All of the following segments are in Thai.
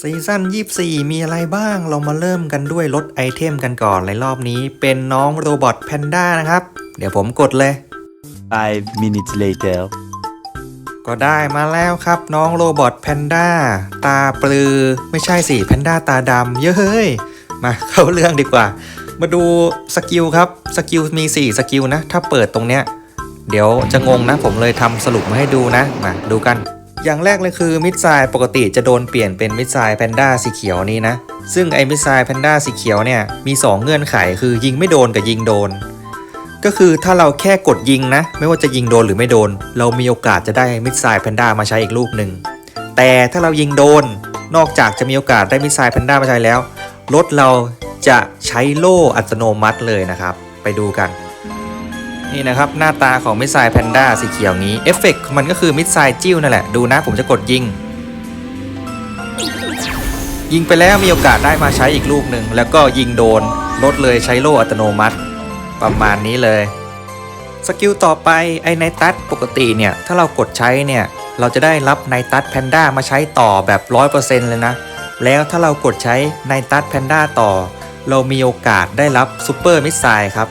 ซีซั่น24 มีอะไรบ้าง เรามาเริ่มกันด้วยรถไอเทมกันก่อนในรอบนี้ เป็นน้องโรบอทแพนด้านะครับ เดี๋ยวผมกดเลย Five minutes later. ก็ได้มาแล้วครับน้องโรบอทแพนด้าตาปลือ ไม่ใช่สิแพนด้าตาดำเยอะเฮ้ย มาเข้าเรื่องดีกว่า มาดูสกิลครับสกิลมี 4 สกิลนะ ถ้าเปิดตรงเนี้ย เดี๋ยวจะงงนะผมเลยทำสรุปมาให้ดูนะ มาดูกัน อย่างแรกเลยคือมิดไซล์ปกติจะโดนเปลี่ยนเป็นมิดไซล์แพนด้าสีเขียวนี้นะ ซึ่งไอ้มิดไซล์แพนด้าสีเขียวเนี่ยมี 2 เงื่อนไขคือยิงไม่โดนกับยิงโดน ก็คือถ้าเราแค่กดยิงนะ ไม่ว่าจะยิงโดนหรือไม่โดน เรามีโอกาสจะได้มิดไซล์แพนด้ามาใช้อีกลูกหนึ่งแต่ถ้าเรายิงโดน นอกจากจะมีโอกาสได้มิสไซล์แพนด้ามาใช้แล้วรถเราจะใช้โล่อัตโนมัติเลยนะครับ ไปดูกัน นี่นะครับ หน้าตาของมิสไซล์แพนด้าสีเขียวนี้ เอฟเฟกมันก็คือมิสไซล์จิ้วนั่นแหละ ดูนะผมจะกดยิง ยิงไปแล้วมีโอกาสได้มาใช้อีกลูกหนึ่ง แล้วก็ยิงโดนรถเลยใช้โล่อัตโนมัติ ประมาณนี้เลยสกิลต่อไปไอ้ไนตัสปกติเนี่ย ถ้าเรากดใช้เนี่ย เราจะได้รับไนตัสแพนด้ามาใช้ต่อแบบ 100%เลยนะ แล้วถ้าเรากดใช้ไนตัสแพนด้าต่อ เรามีโอกาสได้รับซูเปอร์มิสไซล์ครับ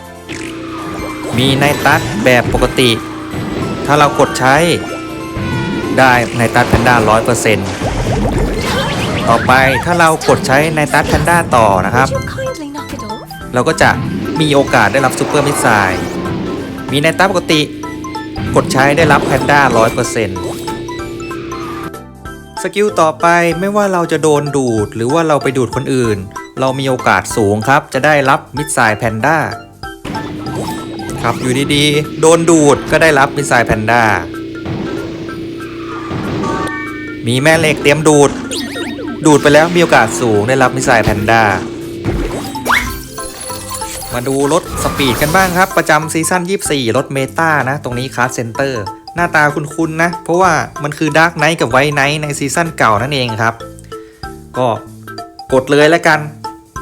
มีไนตัสแบบปกติ ถ้าเรากดใช้ได้ไนตัสแพนด้า100%ต่อไปถ้าเรากดใช้ไนตัสแพนด้าต่อนะครับ เราก็จะมีโอกาสได้รับซูเปอร์มิสไซล์มีในต้าปกติ กดใช้ได้รับแพนด้า100%สกิลต่อไปไม่ว่าเราจะโดนดูด หรือว่าเราไปดูดคนอื่น เรามีโอกาสสูงครับ จะได้รับมิสไซล์แพนด้า ครับ อยู่ดีๆ โดนดูดก็ได้รับมิสไซล์แพนด้า มีแม่เหล็กเตรียมดูด ดูดไปแล้วมีโอกาสสูงได้รับมิสไซล์แพนด้า มาดูรถสปีดกันบ้างครับ ประจำซีซั่น 24 รถเมตานะ ตรงนี้คาร์เซนเตอร์ หน้าตาคุ้นๆนะ เพราะว่ามันคือดาร์กไนท์กับไวท์ไนท์ในซีซั่นเก่านั่นเองครับ ก็กดเลยแล้วกัน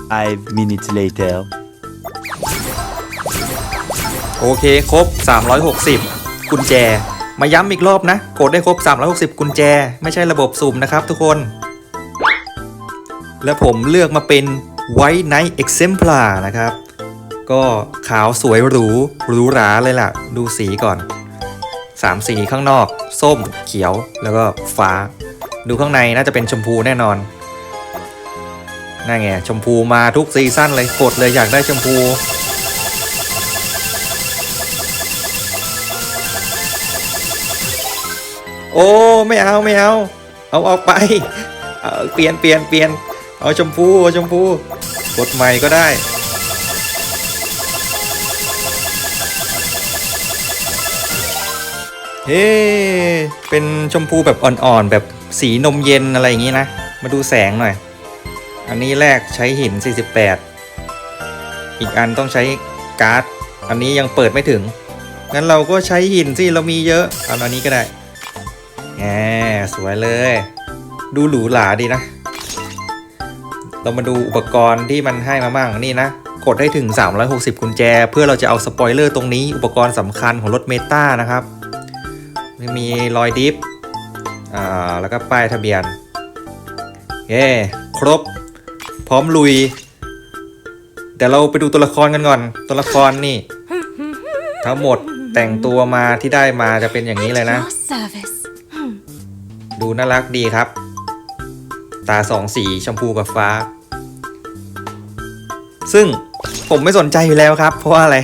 Five minutes later. โอเคครบ 360 กุญแจ มาย้ำอีกรอบนะ กดได้ครบ 360 กุญแจ ไม่ใช่ระบบสุ่มนะครับทุกคน และผมเลือกมาเป็น White Knight Exemplar นะครับ ก็ขาวสวยหรูหรูหราเลยล่ะ ดูสีก่อน 3 สีข้างนอก ส้มเขียวแล้วก็ฟ้า ดูข้างในน่าจะเป็นชมพูแน่นอนนั่นไงชมพูมาทุกซีซั่นเลยกดเลยอยากได้ชมพู โอ้ไม่เอาไม่เอา เอาออกไปเเปลี่ยนเปลี่ยนเปลี่ยนเอาชมพูเอาชมพูกดใหม่ก็ได้เฮ้เป็นชมพูแบบอ่อนๆ แบบสีนมเย็นอะไรอย่างนี้นะ มาดูแสงหน่อย อันนี้แรกใช้หิน 48 อีกอันต้องใช้การ์ด อันนี้ยังเปิดไม่ถึง งั้นเราก็ใช้หินสิเรามีเยอะ เอาอันนี้ก็ได้ แหมสวยเลย ดูหรูหราดีนะ เรามาดูอุปกรณ์ที่มันให้มาบ้างนี่นะ กดให้ถึง 360 กุญแจ เพื่อเราจะเอาสปอยเลอร์ตรงนี้อุปกรณ์สำคัญของรถเมตานะครับม,มีรอยดิฟอ่าแล้วก็ป้ายทะเบียนเย้ครบ พร้อมลุย เดี๋ยวเราไปดูตัวละครกันก่อน ตัวละครนี่ ทั้งหมดแต่งตัวมาที่ได้มาจะเป็นอย่างนี้เลยนะ service. ดูน่ารักดีครับ ตาสองสีชมพูกับฟ้า ซึ่งผมไม่สนใจอยู่แล้วครับ เพราะว่าอะไร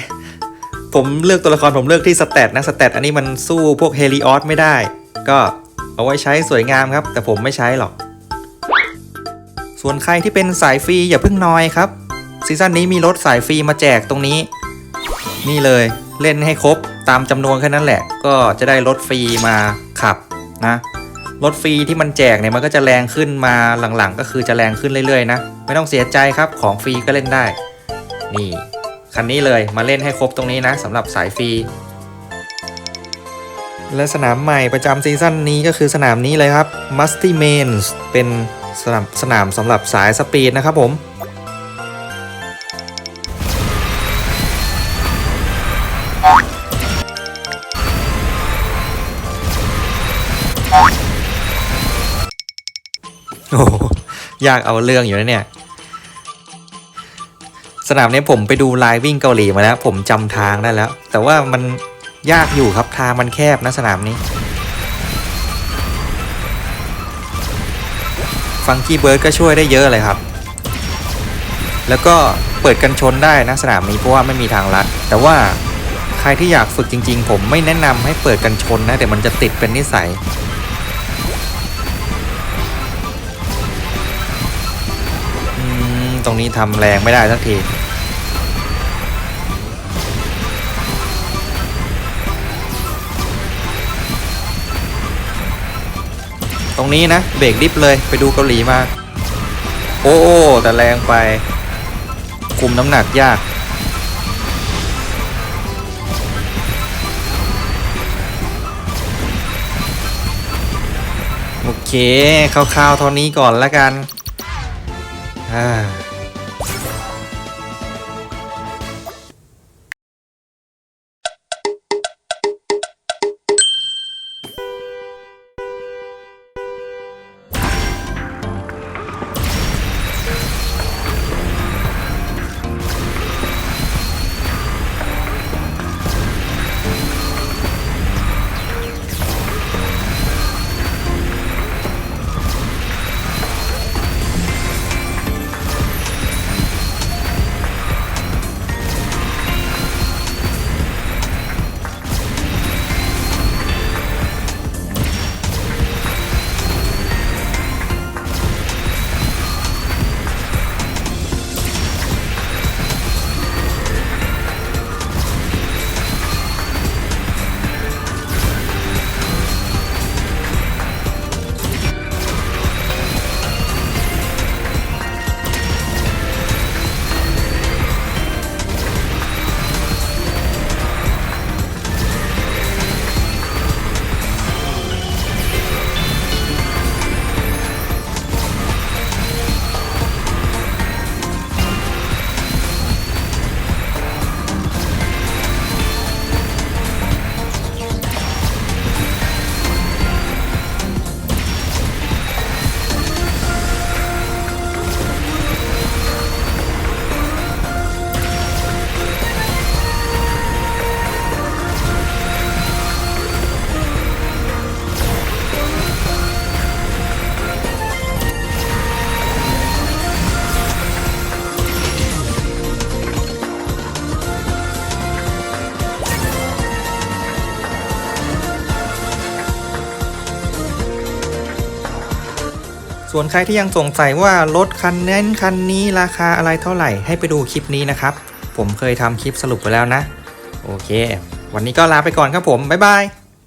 ผมเลือกตัวละครผมเลือกที่สเตตนะสเตตอันนี้มันสู้พวกเฮลิออสไม่ได้ ก็เอาไว้ใช้สวยงามครับ แต่ผมไม่ใช้หรอก ส่วนใครที่เป็นสายฟรีอย่าเพิ่งนอยครับซีซั่นนี้มีรถสายฟรีมาแจกตรงนี้ นี่เลยเล่นให้ครบตามจำนวนแค่นั้นแหละ ก็จะได้รถฟรีมาขับนะ รถฟรีที่มันแจกเนี่ยมันก็จะแรงขึ้นมาหลังๆ ก็คือจะแรงขึ้นเรื่อยๆนะ ไม่ต้องเสียใจครับของฟรีก็เล่นได้ นี่คันนี้เลยมาเล่นให้ครบตรงนี้นะสำหรับสายฟรีและสนามใหม่ประจำซีซั่นนี้ก็คือสนามนี้เลยครับ Musty Mains เป็นสนามสนามสำหรับสายสปีดนะครับผม โอ้ยากเอาเรื่องอยู่นะเนี่ย สนามนี้ผมไปดูไลน์วิ่งเกาหลีมาแล้ว ผมจำทางได้แล้ว แต่ว่ามันยากอยู่ครับทางมันแคบนะสนามนี้ ฟังกี้เบิร์ดก็ช่วยได้เยอะเลยครับ แล้วก็เปิดกันชนได้นะสนามนี้เพราะว่าไม่มีทางลัด แต่ว่าใครที่อยากฝึกจริง ๆ ผมไม่แนะนำให้เปิดกันชนนะเดี๋ยวมันจะติดเป็นนิสัย ตรงนี้ทำแรงไม่ได้สักทีตรงนี้นะเบรกดิฟเลยไปดูเกาหลีมาโอ้โอ้แต่แรงไปคุมน้ำหนักยาก โอเคคร่าวๆเท่านี้ก่อนแล้วกันอ่า ส่วนใครที่ยังสงสัยว่ารถคันนั้นคันนี้ราคาอะไรเท่าไหร่ให้ไปดูคลิปนี้นะครับ ผมเคยทำคลิปสรุปไปแล้วนะ โอเค วันนี้ก็ลาไปก่อนครับผม บ๊ายบาย